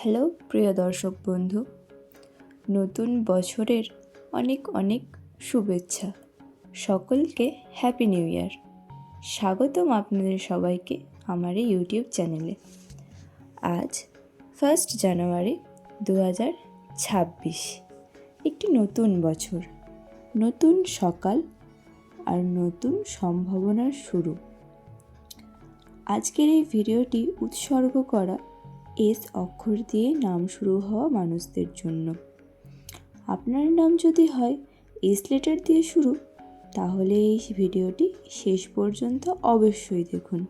Hello, প্রিয় দর্শক বন্ধু। নতুন বছরের অনেক অনেক শুভেচ্ছা। সকলকে হ্যাপি নিউ ইয়ার স্বাগতম আপনাদের সবাইকে আমার এই ইউটিউব চ্যানেলে আজ ফার্স্ট জানুয়ারি দু হাজার ছাব্বিশ। একটি নতুন বছর। নতুন সকাল আর নতুন সম্ভাবনার শুরু। আজকের এই ভিডিওটি উৎসর্গ করা এস অক্ষর দিয়ে নাম শুরু হওয়া মানুষদের জন্য। আপনার নাম যদি হয় এস লেটার দিয়ে শুরু, তাহলে এই ভিডিওটি শেষ পর্যন্ত অবশ্যই দেখুন।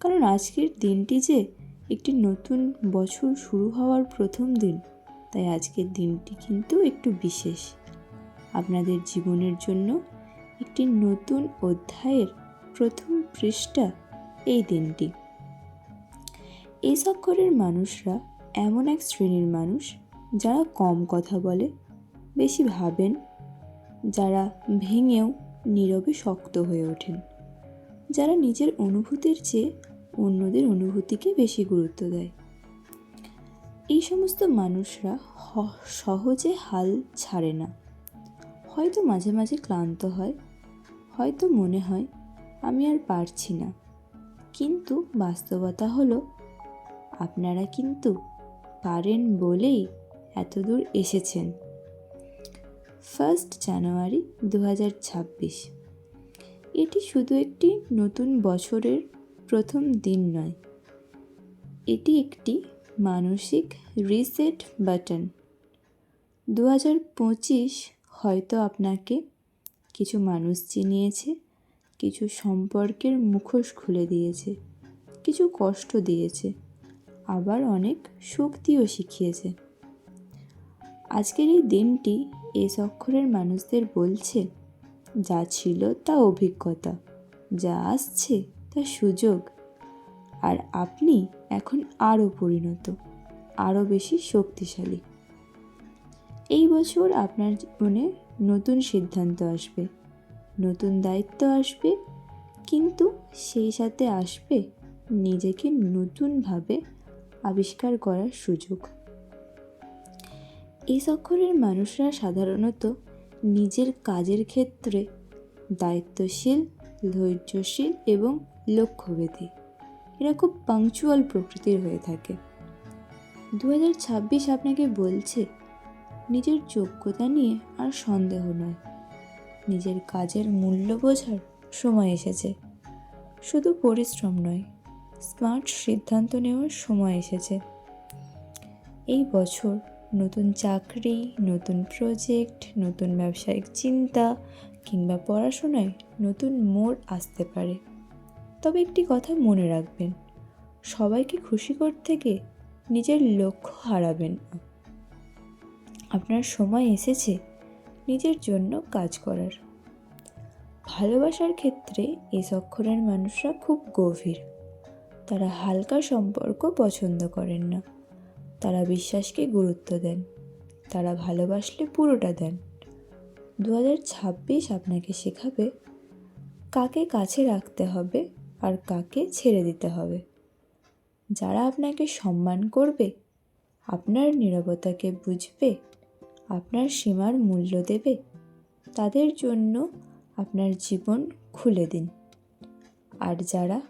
কারণ আজকের দিনটি যে একটি নতুন বছর শুরু হওয়ার প্রথম দিন, তাই আজকের দিনটি কিন্তু একটু বিশেষ। আপনাদের জীবনের জন্য একটি নতুন অধ্যায়ের প্রথম পৃষ্ঠা এই দিনটি। এই অক্ষরের মানুষরা এমন এক শ্রেণির মানুষ যারা কম কথা বলে, বেশি ভাবেন, যারা ভেঙেও নীরবে শক্ত হয়ে ওঠেন, যারা নিজের অনুভূতির চেয়ে অন্যদের অনুভূতিকে বেশি গুরুত্ব দেয়। এই সমস্ত মানুষরা সহজে হাল ছাড়ে না। হয়তো মাঝে মাঝে ক্লান্ত হয়, হয়তো মনে হয়, আমি আর পারছি না। কিন্তু বাস্তবতা হলো আপনারা কিন্তু পারেন বলেই এতদূর এসেছেন। ফার্স্ট জানুয়ারি দু হাজার ছাব্বিশ। এটি শুধু একটি নতুন বছরের প্রথম দিন নয়, এটি একটি মানসিক রিসেট বাটন দু হাজার পঁচিশ হয়তো আপনাকে কিছু মানুষ চিনিয়েছে, কিছু সম্পর্কের মুখোশ খুলে দিয়েছে, কিছু কষ্ট দিয়েছে। আবার অনেক শক্তিও শিখিয়েছে। আজকের এই দিনটি এস অক্ষরের মানুষদের বলছে, যা ছিল তা অভিজ্ঞতা, যা আসছে তা সুযোগ। আর আপনি এখন আরও পরিণত, আরও বেশি শক্তিশালী। এই বছর আপনার জীবনে নতুন সিদ্ধান্ত আসবে, নতুন দায়িত্ব আসবে, কিন্তু সেই সাথে আসবে নিজেকে নতুনভাবে আবিষ্কার করার সুযোগ। এই অক্ষরের মানুষরা সাধারণত নিজের কাজের ক্ষেত্রে দায়িত্বশীল, ধৈর্যশীল এবং লক্ষ্যভেদী। এরা খুব পাংচুয়াল প্রকৃতির হয়ে থাকে। দু হাজার ছাব্বিশ আপনাকে বলছে, নিজের যোগ্যতা নিয়ে আর সন্দেহ নয়। নিজের কাজের মূল্য বোঝার সময় এসেছে। শুধু পরিশ্রম নয় স্মার্ট সিদ্ধান্ত নেওয়ার সময় এসেছে। এই বছর নতুন চাকরি, নতুন প্রজেক্ট নতুন ব্যবসায়িক চিন্তা কিংবা পড়াশোনায় নতুন মোড় আসতে পারে। তবে একটি কথা মনে রাখবেন, সবাইকে খুশি করতে গিয়ে নিজের লক্ষ্য হারাবেন না। আপনার সময় এসেছে নিজের জন্য কাজ করার। ভালোবাসার ক্ষেত্রে এস অক্ষরের মানুষরা খুব গভীর। তারা হালকা সম্পর্ক পছন্দ করেন না। তারা বিশ্বাসকে গুরুত্ব দেন। তারা ভালোবাসলে পুরোটা দেন। দু ছাব্বিশ আপনাকে শেখাবে কাকে কাছে রাখতে হবে আর কাকে ছেড়ে দিতে হবে। যারা আপনাকে সম্মান করবে, আপনার নীরবতাকে বুঝবে, আপনার সীমার মূল্য দেবে, তাদের জন্য আপনার জীবন খুলে দিন। আর যারা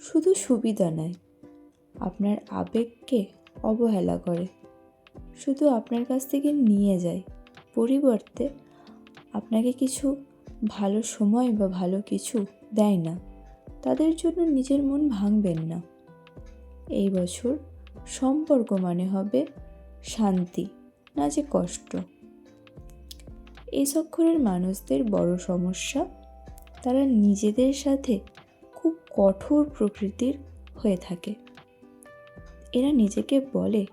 শুধু সুবিধা নেয় আপনার আবেগকে অবহেলা করে। শুধু আপনার কাছ থেকে নিয়ে যায়। পরিবর্তে আপনাকে কিছু ভালো সময় বা ভালো কিছু দেয় না। তাদের জন্য নিজের মন ভাঙবেন না। এই বছর সম্পর্ক মানে হবে শান্তি, না যে কষ্ট। এই অক্ষরের মানুষদের বড় সমস্যা, তারা নিজেদের সাথে কঠোর প্রকৃতির হয়ে থাকে। এরা নিজেকে বলে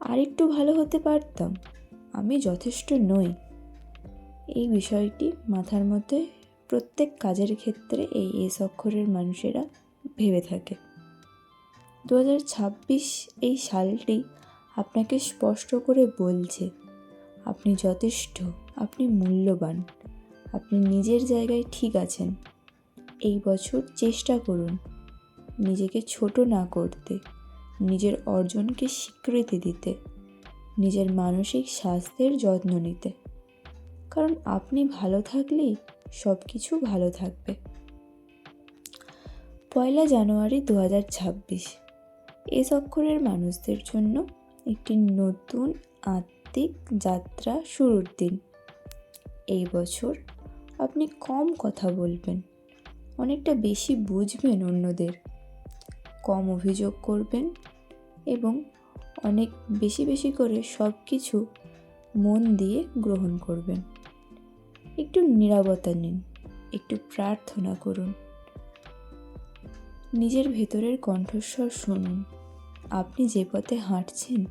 আর একটু ভালো হতে পারতাম, আমি যথেষ্ট নই। এই বিষয়টি মাথার মধ্যে প্রত্যেক কাজের ক্ষেত্রে এই এস অক্ষরের মানুষেরা ভেবে থাকে। দু হাজার ছাব্বিশ এই সালটি আপনাকে স্পষ্ট করে বলছে, আপনি যথেষ্ট, আপনি মূল্যবান, আপনি নিজের জায়গায় ঠিক আছেন। এই বছর চেষ্টা করুন। নিজেকে ছোট না করতে, নিজের অর্জনকে স্বীকৃতি দিতে, নিজের মানসিক স্বাস্থ্যের যত্ন নিতে। কারণ আপনি ভালো থাকলেই সব কিছু ভালো থাকবে। পয়লা জানুয়ারি দু হাজার ছাব্বিশ। এস অক্ষরের মানুষদের জন্য একটি নতুন আত্মিক যাত্রা শুরুর দিন। এই বছর আপনি কম কথা বলবেন। অনেকটা বেশি বুঝবেন অন্যদের। কম অভিযোগ করবেন এবং অনেক বেশি বেশি করে সব কিছু মন দিয়ে গ্রহণ করবেন। একটু নীরবতা নিন, একটু প্রার্থনা করুন। নিজের ভেতরের কণ্ঠস্বর শুনুন। আপনি যে পথে হাঁটছেন,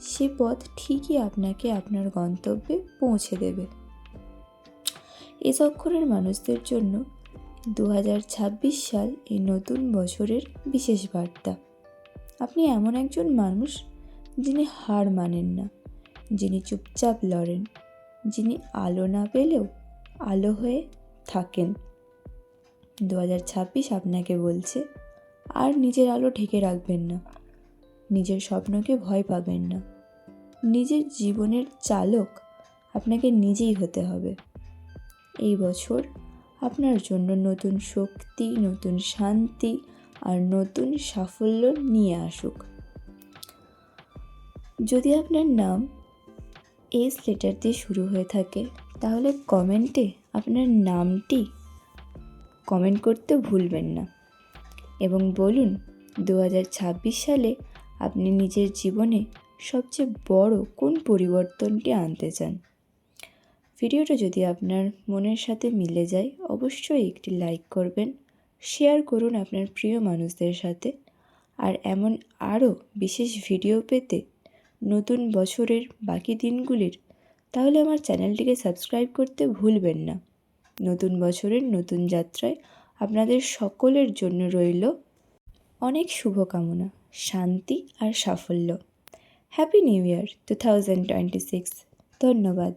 সে পথ ঠিকই আপনাকে আপনার গন্তব্যে পৌঁছে দেবে। এস অক্ষরের মানুষদের জন্য দু হাজার ছাব্বিশ সাল এই নতুন বছরের বিশেষ বার্তা। আপনি এমন একজন মানুষ যিনি হার মানেন না, যিনি চুপচাপ লড়েন, যিনি আলো না পেলেও আলো হয়ে থাকেন। দু হাজার ছাব্বিশ আপনাকে বলছে, আর নিজের আলো ঢেকে রাখবেন না, নিজের স্বপ্নকে ভয় পাবেন না। নিজের জীবনের চালক আপনাকে নিজেই হতে হবে। এই বছর আপনার জন্য নতুন শক্তি, নতুন শান্তি আর নতুন সাফল্য নিয়ে আসুক। যদি আপনার নাম এস লেটার দিয়ে শুরু হয়ে থাকে, তাহলে কমেন্টে আপনার নামটি কমেন্ট করতে ভুলবেন না। এবং বলুন দু হাজার ছাব্বিশ সালে আপনি নিজের জীবনে সবচেয়ে বড় কোন পরিবর্তনটি আনতে চান? ভিডিওটা যদি আপনার মনের সাথে মিলে যায়, অবশ্যই একটি লাইক করবেন, শেয়ার করুন আপনার প্রিয় মানুষদের সাথে। আর এমন আরও বিশেষ ভিডিও পেতে নতুন বছরের বাকি দিনগুলির, তাহলে আমার চ্যানেলটিকে সাবস্ক্রাইব করতে ভুলবেন না। নতুন বছরের নতুন যাত্রায় আপনাদের সকলের জন্য রইল অনেক শুভকামনা, শান্তি আর সাফল্য। Happy new year two thousand twenty six ধন্যবাদ।